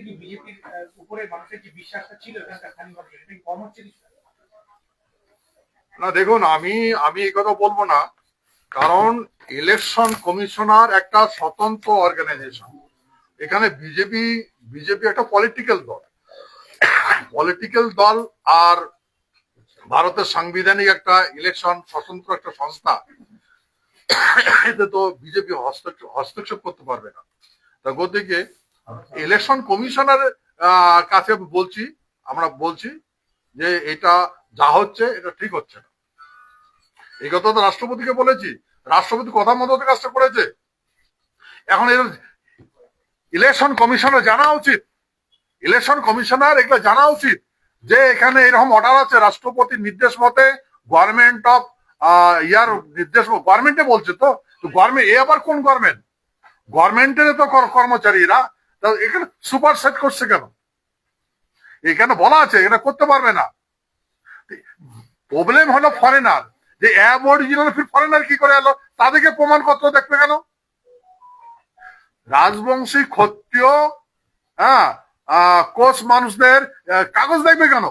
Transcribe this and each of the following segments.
সত্যি বিজেপির উপরে মানুষের যে বিশ্বাসটা ছিল এখানকার স্থানীয় এটা কম হচ্ছে না, দেখুন, আমি আমি এই কথা বলব না। কারণ ইলেকশন কমিশনার একটা স্বতন্ত্র অর্গানাইজেশন এখানে বিজেপি বিজেপি একটা পলিটিক্যাল দল। পলিটিক্যাল দল আর ভারতের সাংবিধানিক একটা ইলেকশন স্বতন্ত্র একটা সংস্থা। এতে তো বিজেপি হস্তক্ষেপ করতে পারবে না। তা গতিকে ইলেকশন কমিশনার কাছে বলছি, আমরা বলছি যে এটা যা হচ্ছে, এটা ঠিক হচ্ছে না। এই কথা তো রাষ্ট্রপতিকে বলেছি। রাষ্ট্রপতি কথা মতো কাজটা করেছে। এখন এর ইলেকশন কমিশনের জানা উচিত। ইলেকশন কমিশনার এগুলো জানা উচিত যে এখানে এরকম অর্ডার আছে রাষ্ট্রপতির নির্দেশ মতে গভর্নমেন্ট অফ ইয়ার নির্দেশ গভর্নমেন্টে বলছে তো গভর্নমেন্ট এ আবার কোন গভর্নমেন্ট গভর্নমেন্টের তো কর- কর্মচারীরা এখানে সুপার সেট করছে কেন? এখানে বলা আছে? এটা করতে পারবে না। প্রবলেম হলো ফরেনার যে অ্যাবরিজিনাল ফির ফরেনার কি করে এলো? তাদেরকে প্রমাণপত্র দেখবে কেন? রাজবংশী ক্ষত্রিয় হ্যাঁ কোচ মানুষদের কাগজ দেখবে কেন?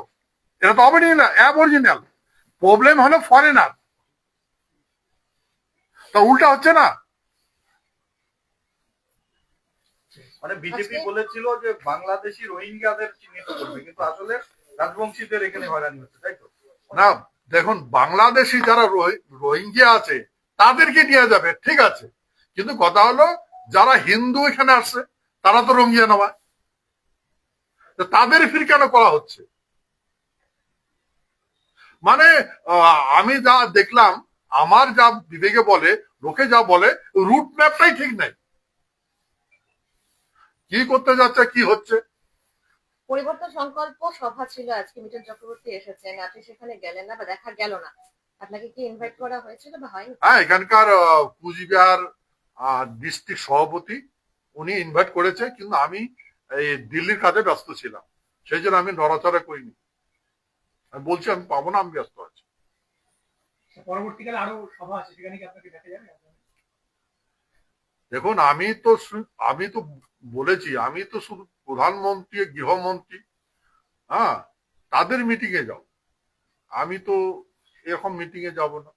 এটা তো অরিজিনাল প্রবলেম হলো ফরেনার তা উল্টা হচ্ছে না? মানে বিজেপি বলেছিল যে বাংলাদেশি রোহিঙ্গাদের চিহ্নিত করবে কিন্তু আসলে রাজবংশীদের এখানে হয়রানি হচ্ছে তাই তো? না দেখুন বাংলাদেশি যারা রোহিঙ্গা আছে তাদেরকে নিয়ে যাবে ঠিক আছে। কিন্তু কথা হলো যারা হিন্দু এখানে আসছে তারা তো রোহিঙ্গা নয়। তো তাদের ফির কেন করা হচ্ছে? মানে আহ, আমি যা দেখলাম আমার যা বিবেকে বলে লোকে যা বলে রুট ম্যাপটাই ঠিক নাই। কি করতে যাচ্ছে কি হচ্ছে? পরিবর্তন সংকল্প সভা ছিল আজকে মিঠুন চক্রবর্তী এসেছেন আপনি সেখানে গেলেন না বা দেখা গেল না। আপনাকে কি ইনভাইট করা হয়েছিল বা হয়নি? হ্যাঁ এখানকার কুচবিহার ডিস্ট্রিক্ট সভাপতি উনি ইনভাইট করেছে কিন্তু আমি এই দিল্লির কাজে ব্যস্ত ছিলাম। সেই জন্য আমি নড়াচড়া করিনি। আমি বলছি আমি পাবো না আমি ব্যস্ত আছি। পরবর্তীকালে আরও সভা আছে সেখানে কি আপনাকে দেখা যাবে? দেখুন আমি তো আমি তো বলেছি, আমি তো শুধু প্রধানমন্ত্রী, গৃহমন্ত্রী হ্যাঁ তাদের মিটিং এ যাও আমি তো এরকম মিটিংয়ে যাব না।